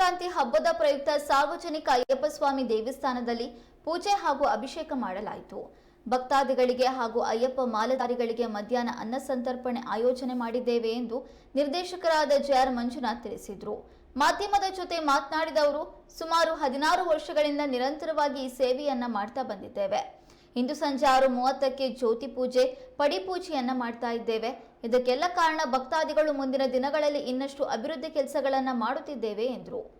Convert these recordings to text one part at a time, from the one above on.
ಸಂಕ್ರಾಂತಿ ಹಬ್ಬದ ಪ್ರಯುಕ್ತ ಸಾರ್ವಜನಿಕ ಅಯ್ಯಪ್ಪಸ್ವಾಮಿ ದೇವಸ್ಥಾನದಲ್ಲಿ ಪೂಜೆ ಹಾಗೂ ಅಭಿಷೇಕ ಮಾಡಲಾಯಿತು. ಭಕ್ತಾದಿಗಳಿಗೆ ಹಾಗೂ ಅಯ್ಯಪ್ಪ ಮಾಲಧಾರಿಗಳಿಗೆ ಮಧ್ಯಾಹ್ನ ಅನ್ನ ಸಂತರ್ಪಣೆ ಆಯೋಜನೆ ಮಾಡಿದ್ದೇವೆ ಎಂದು ನಿರ್ದೇಶಕರಾದ ಜೆಆರ್ ಮಂಜುನಾಥ್ ತಿಳಿಸಿದರು. ಮಾಧ್ಯಮದ ಜೊತೆ ಮಾತನಾಡಿದವರು ಸುಮಾರು ಹದಿನಾರು ವರ್ಷಗಳಿಂದ ನಿರಂತರವಾಗಿ ಈ ಸೇವೆಯನ್ನ ಮಾಡ್ತಾ ಬಂದಿದ್ದೇವೆ. ಇಂದು ಸಂಜೆ ಆರು ಮೂವತ್ತಕ್ಕೆ ಜ್ಯೋತಿ ಪೂಜೆ ಪಡಿಪೂಜೆಯನ್ನ ಮಾಡ್ತಾ ಇದ್ದೇವೆ. ಇದಕ್ಕೆಲ್ಲ ಕಾರಣ ಭಕ್ತಾದಿಗಳು ಮುಂದಿನ ದಿನಗಳಲ್ಲಿ ಇನ್ನಷ್ಟು ಅಭಿವೃದ್ಧಿ ಕೆಲಸಗಳನ್ನ ಮಾಡುತ್ತಿದ್ದೇವೆ, ಎಂದರು.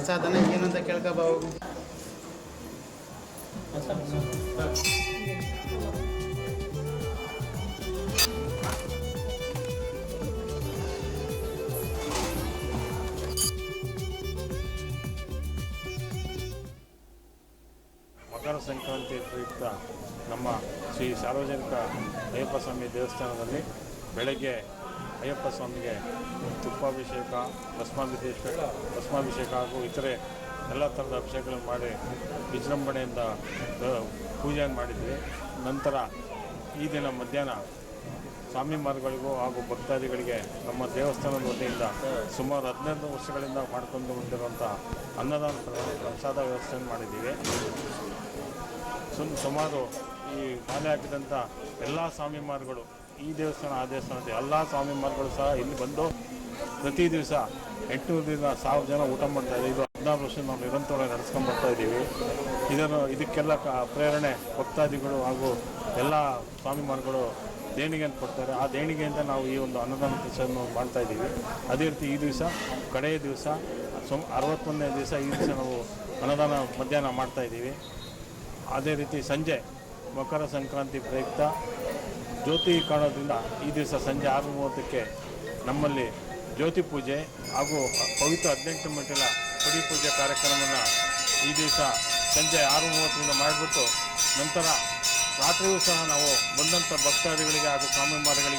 ಪ್ರಸಾದನ ಏನು ಅಂತ ಕೇಳ್ಕೋಬಹುದು ಮಕರ ಸಂಕ್ರಾಂತಿ ಪ್ರಯುಕ್ತ ನಮ್ಮ ಶ್ರೀ ಸಾರ್ವಜನಿಕ ಅಯ್ಯಪ್ಪ ಸ್ವಾಮಿ ದೇವಸ್ಥಾನದಲ್ಲಿ ಬೆಳಗ್ಗೆ ಅಯ್ಯಪ್ಪ ಸ್ವಾಮಿಗೆ ತುಪ್ಪಾಭಿಷೇಕ, ಭಸ್ಮಾಭಿಷೇಕ ಭಸ್ಮಾಭಿಷೇಕ ಹಾಗೂ ಇತರೆ ಎಲ್ಲ ಥರದ ಅಭಿಷೇಕಗಳನ್ನು ಮಾಡಿ ವಿಜೃಂಭಣೆಯಿಂದ ಪೂಜೆಯನ್ನು ಮಾಡಿದ್ವಿ. ನಂತರ ಈ ದಿನ ಮಧ್ಯಾಹ್ನ ಸ್ವಾಮಿ ಮಾರ್ಗಗಳಿಗೂ ಹಾಗೂ ಭಕ್ತಾದಿಗಳಿಗೆ ನಮ್ಮ ದೇವಸ್ಥಾನದ ವತಿಯಿಂದ ಸುಮಾರು ಹದಿನೈದು ವರ್ಷಗಳಿಂದ ಮಾಡ್ಕೊಂಡು ಬಂದಿರುವಂಥ ಅನ್ನದಾನ ಪ್ರ- ಪ್ರಸಾದ ವ್ಯವಸ್ಥೆಯನ್ನು ಮಾಡಿದ್ದೀವಿ. ಸುಮ್, ಸುಮಾರು ಈ ಮಾಲೆ ಹಾಕಿದಂಥ ಎಲ್ಲ ಸ್ವಾಮಿಮಾರುಗಳು ಈ ದೇವಸ್ಥಾನ, ಆ ದೇವಸ್ಥಾನ ಎಲ್ಲ ಸ್ವಾಮಿಮಾರುಗಳು ಸಹ ಇಲ್ಲಿ ಬಂದು ಪ್ರತಿ ದಿವಸ ಎಂಟುನೂರರಿಂದ ಸಾವಿರ ಜನ ಊಟ ಮಾಡ್ತಾ ಇದೆ ಇದು ಹದಿನಾರು ವರ್ಷ ನಾವು ನಿರಂತರವಾಗಿ ನಡೆಸ್ಕೊಂಡ್ಬರ್ತಾ ಇದ್ದೀವಿ. ಇದನ್ನು, ಇದಕ್ಕೆಲ್ಲ ಪ್ರೇರಣೆ, ಭಕ್ತಾದಿಗಳು ಹಾಗೂ ಎಲ್ಲ ಸ್ವಾಮಿಮಾರುಗಳು ದೇಣಿಗೆಯನ್ನು ಕೊಡ್ತಾರೆ. ಆ ದೇಣಿಗೆಯಿಂದ ನಾವು ಈ ಒಂದು ಅನ್ನದಾನ ಕೆಲಸವನ್ನು ಮಾಡ್ತಾ ಇದ್ದೀವಿ. ಅದೇ ರೀತಿ ಈ ದಿವಸ, ಕಡೆಯ ದಿವಸ, ಸುಮ್, ಅರವತ್ತೊಂದನೇ ದಿವಸ ಈ ದಿವಸ ನಾವು ಅನ್ನದಾನ ಮಧ್ಯಾಹ್ನ ಮಾಡ್ತಾ ಇದ್ದೀವಿ. ಅದೇ ರೀತಿ ಸಂಜೆ ಮಕರ ಸಂಕ್ರಾಂತಿ ಪ್ರಯುಕ್ತ ಜ್ಯೋತಿ ಕಾಣೋದ್ರಿಂದ ಈ ದಿವಸ ಸಂಜೆ ಆರು ಮೂವತ್ತಕ್ಕೆ ನಮ್ಮಲ್ಲಿ ಜ್ಯೋತಿ ಪೂಜೆ ಹಾಗೂ ಪವಿತ್ರ ಹದಿನೆಂಟು ಮೆಟ್ಟಿಲ ಪಡಿ ಪೂಜೆ ಕಾರ್ಯಕ್ರಮವನ್ನು ಈ ದಿವಸ ಸಂಜೆ ಆರು ಮೂವತ್ತರಿಂದ ಮಾಡಿಬಿಟ್ಟು ನಂತರ ರಾತ್ರಿಯೂ ಸಹ ನಾವು ಬಂದಂಥ ಭಕ್ತಾದಿಗಳಿಗೆ ಹಾಗೂ ಸ್ವಾಮಿಮಾರುಗಳಿಗೆ